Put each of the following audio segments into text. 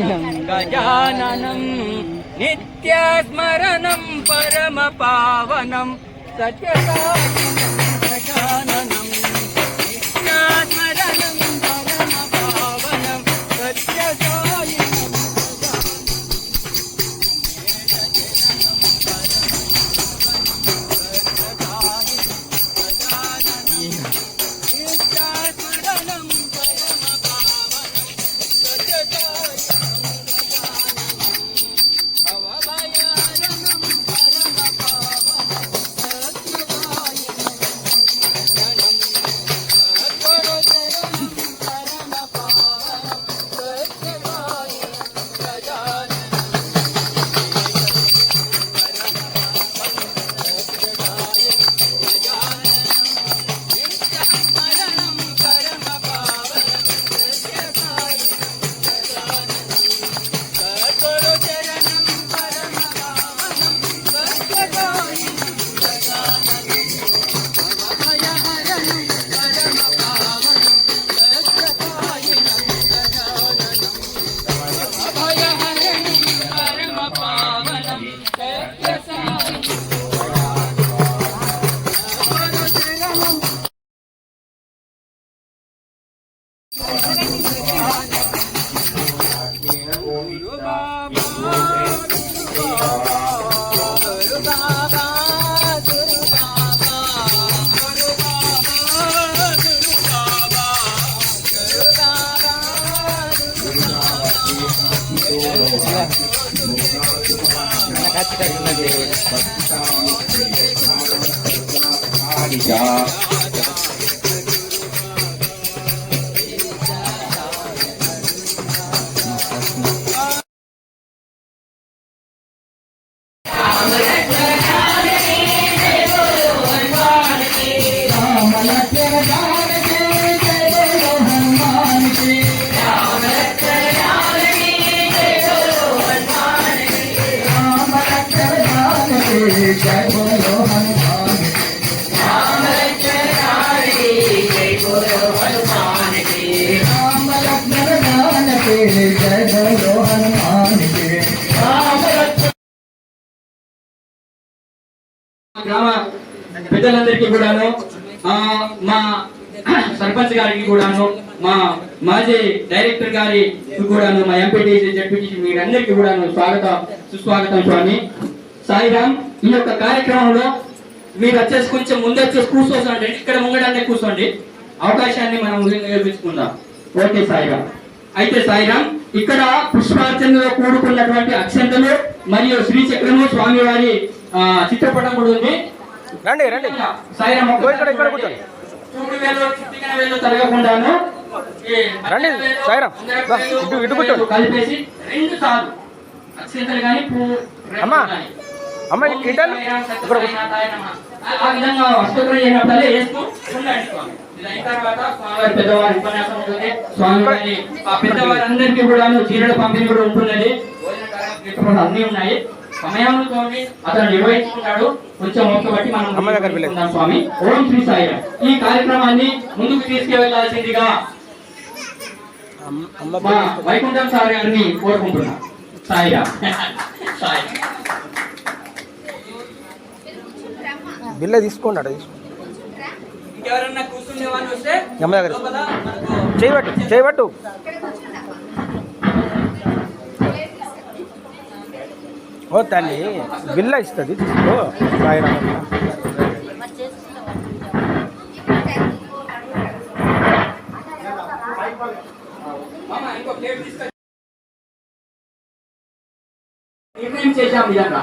गजाननं। नित्यस्मरणं परमपावनं सत्यसायनं కరుణ దేవ గ్రామ పెద్దలందరికీ కూడాను మా సర్పంచ్ గారికి కూడాను మా మాజీ డైరెక్టర్ గారి కూడాను మా ఎంపీటీసీ జడ్పీటీసీ మీరందరికీ కూడాను స్వాగతం సుస్వాగతం స్వామి. సాయిరామ్ ఈ యొక్క కార్యక్రమంలో మీరు వచ్చేసి కొంచెం ముందు వచ్చేసి కూర్చోండి ఇక్కడ ముంగడాన్ని కూర్చోండి. అవకాశాన్ని మనం నిర్మించుకుందాం. ఓకే సాయిరామ్. అయితే సాయిరామ్ ఇక్కడ పుష్పార్చనలో కూడుకున్నటువంటి అక్షంతలు మరియు శ్రీచక్రము స్వామివారి ఆ, చిత్రపటం కూడా ఉంది. రండి రండి. సాయిరామ్ ఓ, ఇక్కడ, ఇక్కడ కూర్చోండి. చూడు వేలు చిటికెన వేలు తరగకుండాను. ఈ రండి, సాయిరామ్. రా, ఇటు- ఇటు కూర్చోండి. కలిపేసి రెండు సార్లు. అక్షంతలు అమ్మా, కానీ. అమ్మ, ఈ కిటల్ ఇక్కడ కూర్చో. ఆ విధంగా అష్టోత్తరం చేయనప్పుడల్లా వేస్తూ ఉండండి స్వామి. ఇది అయిన తర్వాత స్వామివారి పెద్దవారి ఉపన్యాసం ఉంటుంది స్వామివారి ఆ పెద్దవారందరికీ కూడా చీరల పంపిణీ కూడా ఉంటున్నది. అన్ని ఉన్నాయి. సమయంతో అతను నిర్వహించుకుంటాడు కొంచెం ఓపిక బట్టి మనం స్వామి. ఓం శ్రీ సాయిరామ్. ఈ కార్యక్రమాన్ని ముందుకు మా వైకుంఠం సార్ గారిని కోరుకుంటున్నాం. సాయిరామ్. సాయి బిల్ల తీసుకోండి అట తీసుకో. ఇంకెవరన్నా కూర్చునే వాళ్ళు వస్తే అమ్మ దగ్గర లోపల మనకు చేయబట్టు చేయబట్టు. ఓ తల్లి బిల్ల ఇస్తుంది తీసుకో. తీసుకొని నిర్ణయం చేశాం విధంగా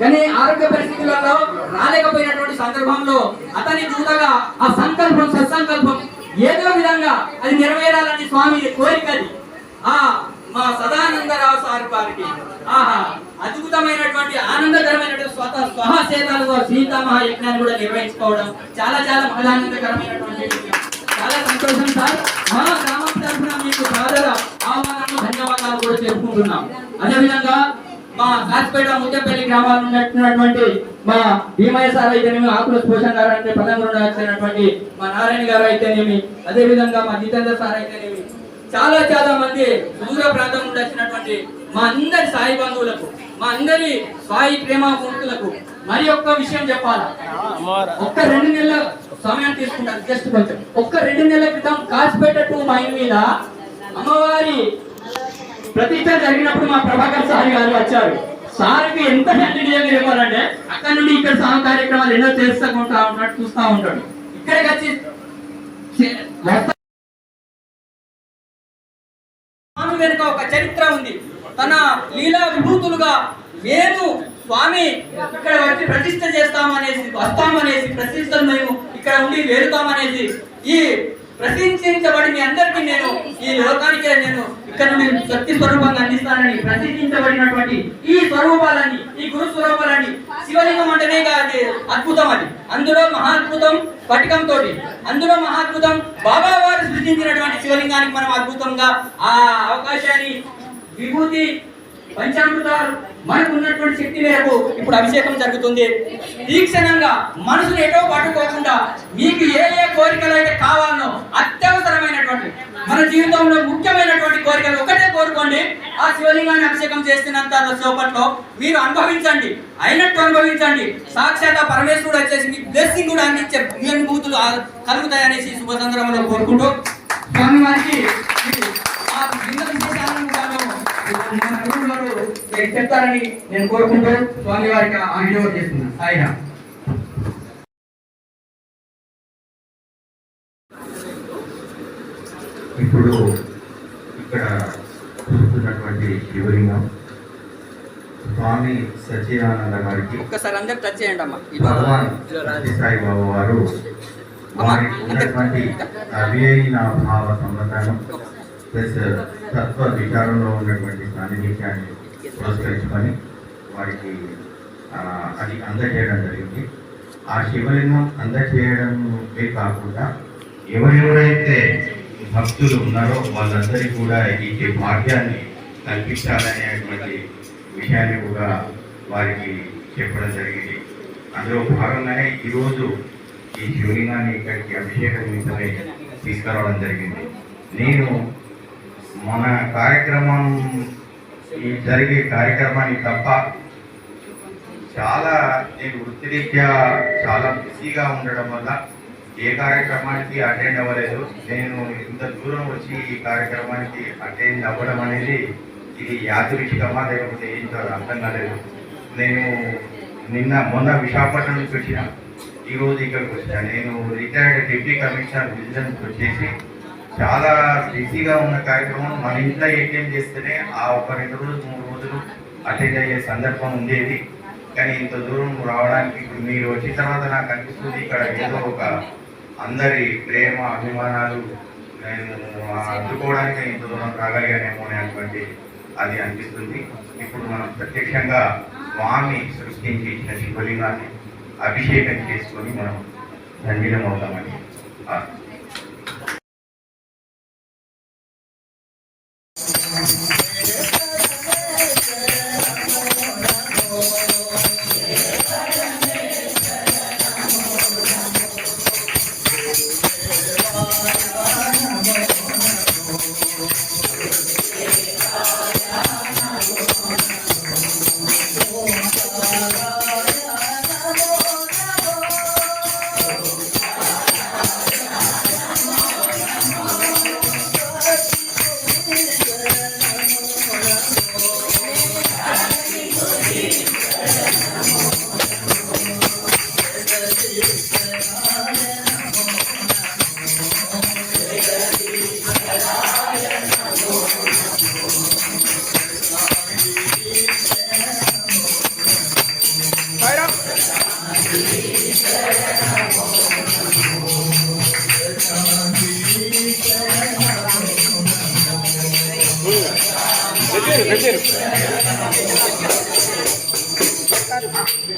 కానీ ఆరోగ్య పరిస్థితులలో రాలేకపోయినటువంటి సందర్భంలో అతని దూతగా ఆ సంకల్పం సత్సంకల్పం ఏదో విధంగా అది నెరవేరాలని స్వామి కోరికది. ఆ మా సదానందరావు సార్ వారికి ఆహా అద్భుతమైనటువంటి ఆనందకరమైనటువంటి స్వత స్వహసేతాలుగా సీతామహా యజ్ఞాన్ని కూడా నిర్వహించుకోవడం చాలా చాలా మహదానందకరమైనటువంటి చాలా సంతోషం సార్. మా గ్రామం తరఫున మీకు సాదర ఆహ్వానాలు ధన్యవాదాలు కూడా తెలుపుకుంటున్నాం. అదేవిధంగా మా కాసిపేట ముద్దపల్లి గ్రామాల ఉన్నటువంటి మా భీమయ్య సార్ అయితేనేమి ఆకుల పోషణ గారు అంటే పదంగా వచ్చినటువంటి మా నారాయణ గారు అయితేనేమి అదే విధంగా మా జితేంద్ర సార్ అయితేనేమి. చాలా చాలా మంది దూర ప్రాంతం నుండి వచ్చినటువంటి మా అందరి సాయి బంధువులకు మా అందరి సాయి ప్రేమామూర్తులకు మరి ఒక్క విషయం చెప్పాలా? ఒక్క రెండు నెలల సమయం తీసుకుంటారు జస్ట్ కొంచెం. ఒక్క రెండు నెలల క్రితం కాసిపేట టూ మైన్ మీద అమ్మవారి ప్రతిష్ట జరిగినప్పుడు మా ప్రభాకర్ సార్ గారు వచ్చారు. సార్కి ఎంత హ్యాండ్ ఇవ్వాలంటే అక్కడ నుండి ఇక్కడ సాగు కార్యక్రమాలు ఎన్నో చేస్తూ ఉంటా ఉన్నట్టు చూస్తూ ఉంటాడు. ఇక్కడికి వచ్చి స్వామి వెనుక ఒక చరిత్ర ఉంది. తన లీలా విభూతులుగా మేము స్వామి ఇక్కడ వచ్చి ప్రతిష్ట చేస్తామనేసి వస్తామనేసి ప్రతిష్టలు మేము ఇక్కడ ఉండి వేరుతామనేసి ఈ ప్రశంసించబడి మీ అందరికీ నేను ఈ లోకానికే నేను ఇక్కడ నుండి శక్తి స్వరూపంగా అందిస్తానని ప్రశంసించబడినటువంటి ఈ స్వరూపాలని ఈ గురు స్వరూపాలని శివలింగం అంటేనే కాదు అద్భుతం అది. అందులో మహాద్భుతం పటికంతో అందులో మహాద్భుతం బాబా వారు సృష్టించినటువంటి శివలింగానికి మనం అద్భుతంగా ఆ అవకాశాన్ని విభూతి పంచామృతాలు మనకు ఉన్నటువంటి శక్తి మేరకు ఇప్పుడు అభిషేకం జరుగుతుంది. తీక్షణంగా మనసులు ఎటో పట్టుకోకుండా మీకు ఏ ఏ కోరికలు అయితే కావాలనో అత్యవసరమైనటువంటి మన జీవితంలో ముఖ్యమైనటువంటి కోరికలు ఒకటే కోరుకోండి. ఆ శివలింగాన్ని అభిషేకం చేస్తున్నంత చోపట్లో మీరు అనుభవించండి. అయినట్టు అనుభవించండి. సాక్షాత్ పరమేశ్వరుడు వచ్చేసి మీకు బ్లెస్సింగ్ కూడా అందించే మీ అనుభూతులు కలుగుతాయనేసి శుభ సందర్భంలో కోరుకుంటూ. స్వామి వారికి ఆ భిన్న విశేషాలను తాను మన గురువు గారు చెప్తారని నేను కోరుకుంటూ స్వామి వారికి ఆ వీడియో చేస్తున్నాను. సాయిరా ఇప్పుడు ఇక్కడ చూస్తున్నటువంటి శివలింగం స్వామి సత్యనారాయణ గారికి ఒక్కసారి అందరు టచ్ చేయండి అమ్మా. భగవాన్ సత్యసాయి బాబు వారు వారికి ఉన్నటువంటి అవ్యయన భావ సంబంధం ప్లస్ తత్వ విచారంలో ఉన్నటువంటి సాన్నిధ్యాన్ని పురస్కరించుకొని వారికి అది అందజేయడం జరిగింది. ఆ శివలింగం అందజేయడమే కాకుండా ఎవరెవరైతే భక్తులు ఉన్నారో వాళ్ళందరికీ కూడా ఈ భాగ్యాన్ని కల్పించాలనేటువంటి విషయాన్ని కూడా వారికి చెప్పడం జరిగింది. అందులో భాగంగానే ఈరోజు ఈ శివలింగాన్ని ఇక్కడికి అభిషేకం నిమిత్తమై తీసుకురావడం జరిగింది. నేను మన కార్యక్రమం ఈ జరిగే కార్యక్రమానికి తప్ప చాలా నేను వృత్తిరీత్యా చాలా బిజీగా ఉండడం వల్ల ఏ కార్యక్రమానికి అటెండ్ అవ్వలేదు. నేను ఇంత దూరం వచ్చి ఈ కార్యక్రమానికి అటెండ్ అవ్వడం అనేది ఇది యాదృచ్ఛికమా లేకపోతే ఏంటో అర్థం కాలేదు. నేను నిన్న మొన్న విశాఖపట్నం నుంచి వచ్చిన ఈరోజు ఇక్కడికి వచ్చాను. నేను రిటైర్డ్ డిప్యూటీ కమిషనర్ విజిలెన్స్ వచ్చేసి చాలా బిజీగా ఉన్న కార్యక్రమం మన ఇంట్లో ఏటీఎం చేస్తేనే ఆ ఒక రెండు రోజులు మూడు రోజులు అటెండ్ అయ్యే సందర్భం ఉండేది. కానీ ఇంత దూరం రావడానికి ఇప్పుడు మీరు వచ్చిన తర్వాత నాకు అనిపిస్తుంది ఇక్కడ ఏదో ఒక అందరి ప్రేమ అభిమానాలు నేను అందుకోవడానికి ఇంత దూరం రాగలిగానేమో అనేటువంటి అది అనిపిస్తుంది. ఇప్పుడు మనం ప్రత్యక్షంగా స్వామి సృష్టించి ఇచ్చిన శివలింగాన్ని అభిషేకం చేసుకొని మనం ధన్యులం అవుతామని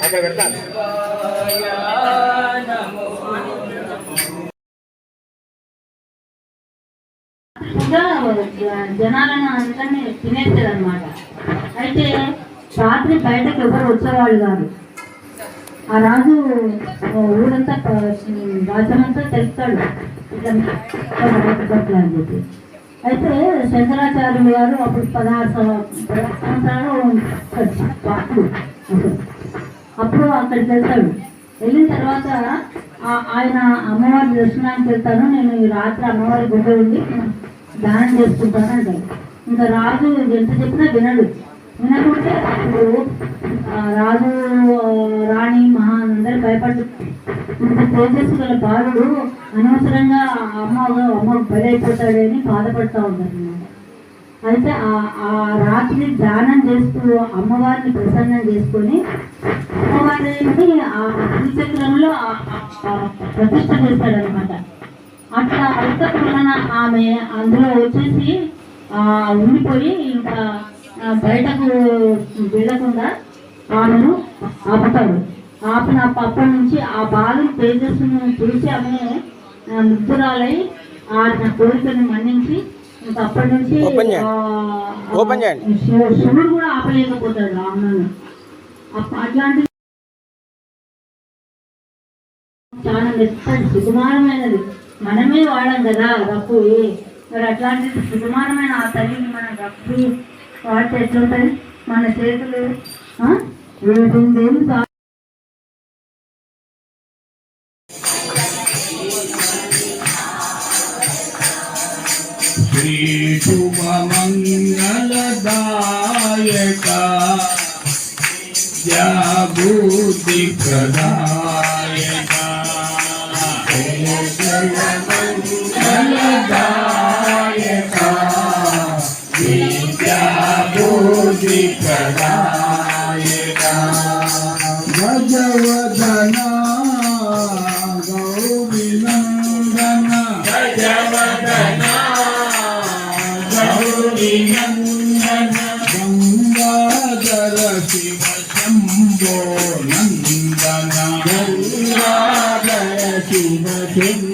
అక్కడ పెడతాను. జనాలను అందరినీ తినేస్తుంది అనమాట అయితే రాత్రి బయటకు ఎవరు వచ్చేవాళ్ళు కాదు. ఆ రాజు ఊరంతా రాజ్యమంతా తెలుస్తాడు. ఇట్లా అని చెప్పి. అయితే శంకరాచార్యులు గారు అప్పుడు పదహారు సంవ- పదహారు సంవత్సరాలు అప్పుడు అక్కడికి వెళ్తాడు వెళ్ళిన తర్వాత ఆయన అమ్మవారి దర్శనానికి వెళ్తాను నేను ఈ రాత్రి అమ్మవారి గుడ్డ ఉండి దానం చేసుకుంటాను అంటాడు. ఇంకా రాజు ఎంత చెప్పినా వినడు. వినకుంటే ఇప్పుడు రాజు రాణి మహా అందరూ భయపడ్డు ఇంత తేజస్సు గల బాలుడు అనవసరంగా అమ్మ అమ్మ బలైపోతాడని బాధపడతా ఉంటారు అయితే ఆ రాత్రి ధ్యానం చేస్తూ అమ్మవారిని ప్రసన్నం చేసుకొని అమ్మవారిని ఆ శ్రీచక్రంలో ఆ- ప్రతిష్ట చేస్తాడనమాట అట్లా అంత వలన ఆమె అందులో వచ్చేసి ఆ ఉండిపోయి ఇంకా బయటకు వెళ్ళకుండా ఆమెను ఆపుతాడు. ఆపిన పప్ప నుంచి ఆ బాలు తేజస్సును చూసి ఆమె ముద్దురాలై ఆ కోరికను మన్నించి అప్పటి నుంచి ఓపెన్ చేయండి. ఓపెన్ చేయండి. శివ- శివుడు కూడా ఆపలేకపోతాడు రావణను అప్ప- అట్లాంటి చాలా మెత్తటి సుకుమారమైనది మనమే వాడాం కదా రప్పు మరి అట్లాంటిది సుకుమారమైన ఆ తల్లిని మన రప్పు వాడితే ఎట్లుంటుంది మన చేతులు शुभ मंगलदायका या बुद्धि प्रदायका मंगलदायका विद्या बुद्धि प्रदायका भजवदना శివ శంభో నందన. శివ శంభో